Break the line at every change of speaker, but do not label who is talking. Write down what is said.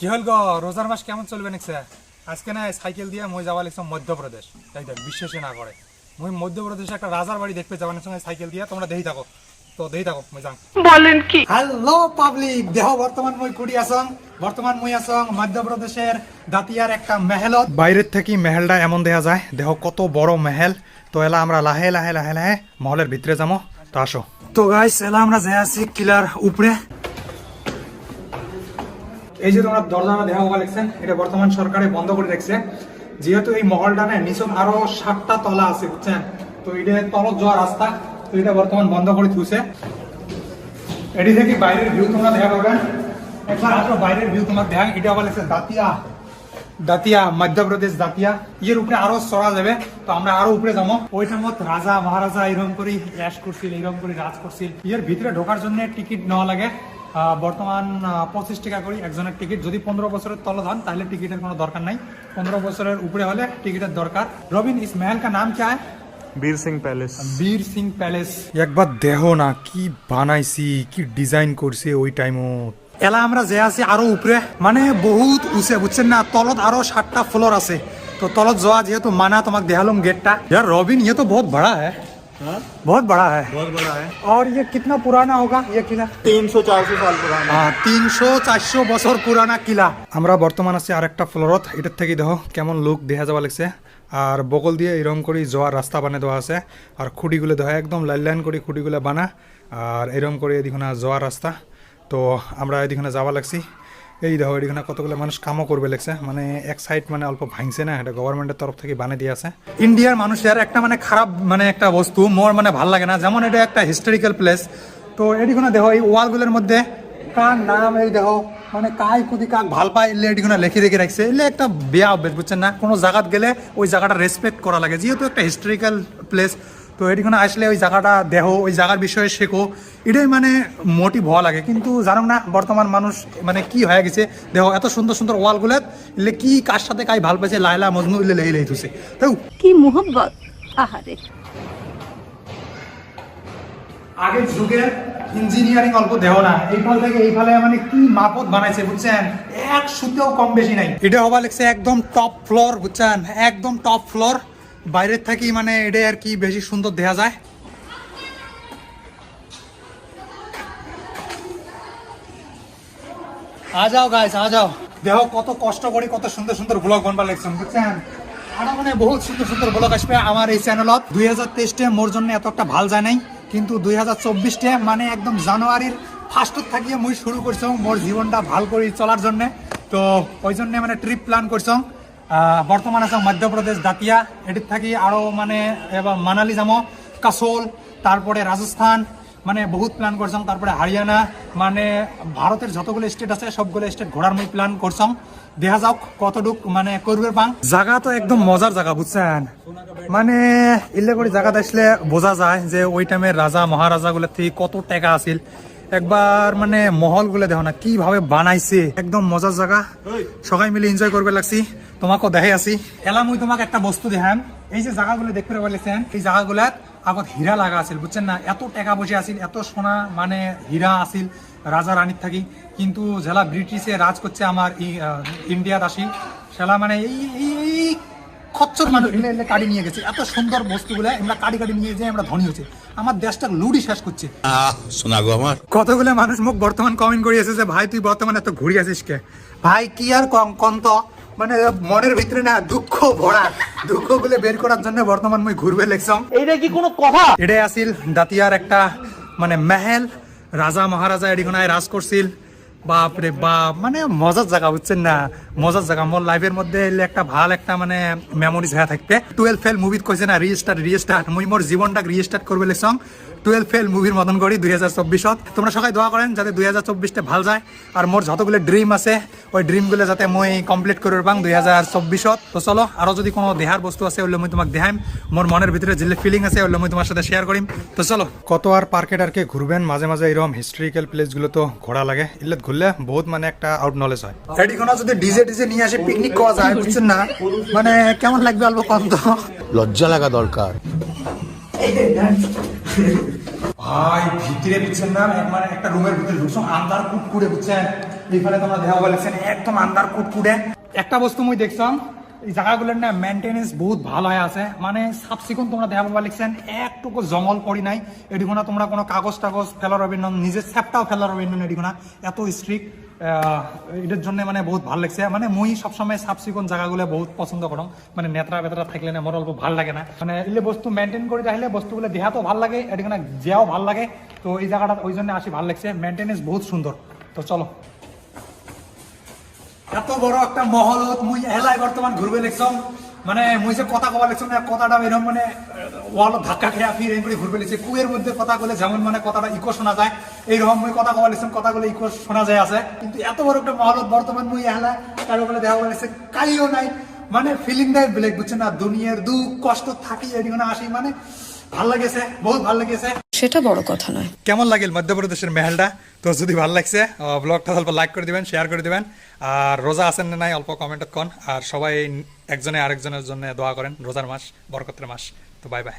কি হল গো? রোজার মাস কেমন চলবে নিকছে? আজকে না সাইকেল দিয়ে মই যাওয়া লিখছো মধ্যপ্রদেশ। তাই দেখ বিশ্বাসই না করে। মই মধ্যপ্রদেশে একটা রাজার বাড়ি দেখতে যাওয়ার সঙ্গে সাইকেল দিয়ে। তোমরা দেহি থাকো। তো দেহি থাকো মই যাং
বলেন কি?
হ্যালো পাবলিক দেহ বর্তমান মই কুড়ি আসং বর্তমান মই আসং মধ্যপ্রদেশের দাতিয়ার একটা মেহেলত। বাইরের থেকে মেহেলটা এমন দেখা যায়। দেহ কত বড় মেহেল। তো এলা আমরা লাহে লাহে লাহে লাহে মহলের ভিতরে যাব তো আসো। তো গাইস এলা আমরা যাই আছি কিলার উপরে। এই যে তোমরা দরজাটা দেখা হওয়া লিখছেন এটা বর্তমান সরকারে বন্ধ করে রাখছে। যেহেতু এই মহলটা না নিচে আরও সাতটা তলা আছে, বুঝছেন? তো এটা তলত যাওয়ার রাস্তা, তো এটা বর্তমান বন্ধ করে থুছে এটি থেকে বাইরের ভিউ তোমরা দেখা পাবেন। একবার আসো, বাইরের ভিউ তোমার দেখা এটা মধ্যপ্রদেশ উপরে আরও চড়া যাবে, তো আমরা আরও উপরে যাব। ওইটার মধ্যে রাজা, মহারাজা এরকম করে করছিল এরকম করে রাজ করছিল। ভিতরে ঢোকার জন্য টিকিট নেওয়া লাগে। বর্তমান পঁচিশ টাকা করি একজনের টিকিট যদি পনেরো বছরের তলত হন তাহলে টিকিটের কোনো দরকার নাই। পনেরো বছরের উপরে হলে টিকিটের দরকার। রবিন ইস কা নাম नाम क्या
বীর সিং প্যালেস।
বীর সিং প্যালেস। একবার দেহ না কি বানাইছি কি ডিজাইন করছে ওই টাইমও এলা আমরা যে আছি আরও উপরে। মানে বহুত উঁচে বুঝছেন না? তলত আরও সাতটা ফ্লোর আছে। তো তলত যাওয়া যেহেতু মানা তোমাক দেখালাম গেটটা রবিন ইয়ে তো বহুত ভাড়া হ্যাঁ है बहुत बड़ा है
बहुत बड़ा है
और ये कितना पुराना होगा ये किला
तीन सौ चार सौ साल पुराना
হ্যাঁ, তিনশো চারশো বছর পুরানা কিলা আমরা বর্তমান আছি আরেকটা ফ্লোরত এটার থেকে দেখো কেমন লোক দেখা যাওয়া লাগছে আর বগল দিয়ে এরকম করে যাওয়ার রাস্তা বানিয়ে দেওয়া আছে আর খুঁটিগুলো দেখা একদম লাইন লাইন করে খুঁটিগুলো বানা আর এরকম করে এদিকে যাওয়ার রাস্তা তো আমরা এদিকে যাওয়া লাগছি এই দেখো এদিকে কতগুলো মানুষ কামও করবে লাগছে মানে এক সাইড মানে অল্প ভাঙছে না, এটা গভর্নমেন্টের তরফ থেকে বানিয়ে দিয়ে আছে। ইন্ডিয়ার মানুষের একটা মানে খারাপ মানে একটা বস্তু, মোর মানে ভালো লাগে না। যেমন এটা একটা হিস্টোরিক্যাল প্লেস তো এদিকে দেখো, এই ওয়ালগুলোর মধ্যে কার নাম, এই দেখো মানে কাই, কুদি, কাক ভালো পায়, এলে এটিখানে লেখি রেখে রাখছে। এলে একটা বেয়া অভ্যেস বুঝছেন না? কোনো জায়গাত গেলে ওই জায়গাটা রেসপেক্ট করা লাগে। যেহেতু একটা হিস্টোরিক্যাল প্লেস তো এটিখানে আসলে ওই জায়গাটা দেহ ওই জায়গার বিষয়ে শেখো। এটাই মানে মোটিভ হওয়া লাগে। কিন্তু জানো না বর্তমান মানুষ মানে কি হয়ে গেছে? দেখো এত সুন্দর সুন্দর ওয়ালগুলো এলে কি কার সাথে কাই ভালো পাইছে? লাইলা মজনু এলে লেহি লেহি থুছে তাই
কি মোহব্বত? আহারে।
আগের যুগের ইঞ্জিনিয়ারিং অল্প দেহ না। এই ফল থেকে এই ফলে মানে কি মাপত বানাইছে বুঝছেন? এক সুতেও কম বেশি নাই। এটা হবা লিখছে একদম টপ ফ্লোর বুঝছেন? একদম টপ ফ্লোর বাইরের থাকি মানে এটা আর কি বেশি সুন্দর দেখা যায়। আ যাও গাইস আ যাও। দেহ কত কষ্ট করি কত সুন্দর সুন্দর ব্লগ বানবার লাগছেন বুঝছেন? আরও মানে বহুত সুন্দর সুন্দর ব্লগ আসবে আমার এই চ্যানেলত দুই হাজার তেইশটে মোর জন্য এত একটা ভালো যায় নাই, কিন্তু দুই হাজার চব্বিশটে মানে একদম জানুয়ারির ফার্স্টত থাকিয়ে মুই শুরু করছ মোর জীবনটা ভালো করে চলার জন্য। তো ওই জন্য মানে ট্রিপ প্ল্যান করছ বর্তমান আছে মধ্যপ্রদেশ দাতিয়া এটির থাকি আরও মানে এবার মানালি যাব কাসোল, তারপরে রাজস্থান মানে বহুত প্ল্যান করছং তারপরে হারিয়ানা মানে ভারতের যতগুলো স্টেট আছে, সবগুলো স্টেট ঘোরার মই প্ল্যান করছং দেখা যাওক কতটুক মানে করবে পাং। জায়গা তো একদম মজার জায়গা বুঝছেন? মানে ইল্লে করে জায়গাতে আসলে বোঝা যায় যে ওই টাইমের রাজা মহারাজা গুলো থেকে কত টাকা আছিল। একবার মানে মহলগুলো দেখো না কীভাবে বানাইছে একদম মজার জায়গা। সবাই মিলে এনজয় করবে লাগছি। তোমাকেও দেখাই আছি। এলা মুই তোমাকে একটা বস্তু দেখাম। এই যে জায়গাগুলো দেখতে পারলেছেন এই জায়গাগুলাত আগত হীরা লাগা আছিল বুঝছেন না? এত টাকা বসে আছিল এত সোনা মানে হীরা আছিল রাজা রানীর থাকি। কিন্তু যেলা ব্রিটিশে রাজ করছে আমার ইন্ডিয়াত আসি সেলা মানে এই খচ্চর মানুষ এলে এলে কাড়ি নিয়ে গেছে। এত সুন্দর বস্তুগুলো আমরা কাড়ি কাড়ি নিয়ে যেয়ে আমরা ধনী হচ্ছে আমার দেশটা লুডি শেষ করছে।
শোনা গো আমার।
কতগুলো মানুষ মুখ বর্তমান কমেন্ট করিয়েছে যে ভাই তুই বর্তমানে এত ঘুরি আছিস কে? ভাই কি আর কম কন্ত মানে মনের ভিতরে না দুঃখ ভরা। দুঃখগুলো বের করার জন্য বর্তমান মুই ঘুরবে লেখছম
এইটা কি কোনো কথা?
এটাই আছিল দাতিয়ার একটা মানে মেহেল। রাজা মহারাজা এডিখনায় রাজ করছিল। বাপরে বাপ মানে মজার জায়গা, বুঝছেন না? মজার জায়গা। মোর লাইফের মধ্যে একটা ভালো একটা মানে মেমোরিজ হয়ে থাকবে। টুয়েলভ ফেল মুভিত কইছে না রিস্টার্ট রিস্টার্ট মুই মোর জীবনটাকে রিস্টার্ট করবে লেখছং টুয়েলভ ফেল মুভির মতন করি দুই হাজার চব্বিশত। তোমরা সবাই দোয়া করেন যাতে দুই হাজার চব্বিশটা ভালো যায়। আর মোর যতগুলো ড্রিম আছে, ওই ড্রিমগুলো যাতে মই কমপ্লিট করবে পাং দুই হাজার চব্বিশত। তো চলো, আরও যদি কোনো দেহার বস্তু আছে ওগুলো মই তোমাক দেখাইম। মোর মনের ভিতরে যে ফিলিং আছে ওগুলো মই তোমার সাথে শেয়ার করিম। তো চলো, কত আর পার্কে টার্কে ঘুরবেন, মাঝে মাঝে এরকম হিস্ট্রিক্যাল প্লেসগুলো তো ঘোরা লাগে। ইল্লেত ঘুরলে বহুত মানে একটা আউট নলেজ হয়। এডিকোনা যদি ডিজে ডিজে নিয়ে আসে পিকনিক করা যায় বুঝছেন না? মানে কেমন লাগবে অল্প কম তো?
লজ্জা লাগা দরকার।
ভাই ভিতরে বুঝছেন না মানে একটা রুমের ভিতরে ঢুকছো আন্দার কুট করে বুঝছেন? এখানে তোমরা দেখা বলেছেন একদম আন্দার কুটকুটে। একটা বস্তু মই দেখছাম এই জায়গাগুলোর না মেনটেনেন্স বহুত ভালো হয়ে আছে। মানে সাফ চিকুন তোমরা দেখা পাবা লিখছেন, একটুকু জঙ্গল পড়ি নাই এদিকে তোমরা কোনো কাগজ টাগজ ফেলার হবে না, নিজের স্যাপটাও ফেলার হবে না এদিকে এত স্ট্রিক্ট এটার জন্য মানে বহুত ভালো লাগছে। মানে মুই সবসময় সাফ চিকুন জায়গাগুলো বহুত পছন্দ করম মানে নেত্রা বেতরা থাকলে না মোর অল্প ভালো লাগে না। মানে এলে বস্তু মেনটেন করে রাখলে বস্তুগুলো দেহাতো ভালো লাগে এদিকে যেও ভালো লাগে। তো এই জায়গাটা ওই জন্য আসি ভালো লাগছে। মেনটেনেন্স বহুত সুন্দর তো চলো। এত বড় একটা মহল, মুই এলাই বর্তমান ঘুরবে দেখছম মানে মুই যে কথা কবা দেখছম না, কথাটা এরকম মানে ওয়াল ধাক্কা খেয়া ফির করে ঘুরবে লিখছে কুয়ের মধ্যে কথা বলে যেমন মানে কথাটা ইকো শোনা যায়, এইরকম মুই কথা কবা লিখছম কথা বলে ইকো শোনা যায় আছে। কিন্তু এত বড় একটা মহলত বর্তমান মুই এলা কারও বলে দেখা বলেছে কাইও নাই। মানে ফিলিং ফিলিংটাই বেলেগ বুঝছে না? দুনিয়ার দুঃখ, কষ্ট থাকি এদিকে আসি মানে ভালো লাগেছে বহুত ভালো লাগেছে।
সেটা বড় কথা নয়।
কেমন লাগিল মধ্যপ্রদেশের মেহেলটা? তো যদি ভালো লাগছে ব্লগটা অল্প লাইক করে দিবেন শেয়ার করে দিবেন। আর রোজা আছেন না নাই অল্প কমেন্টত কন। আর সবাই একজনে আরেকজনের জন্য দোয়া করেন রোজার মাস বরকতের মাস। তো বাই বাই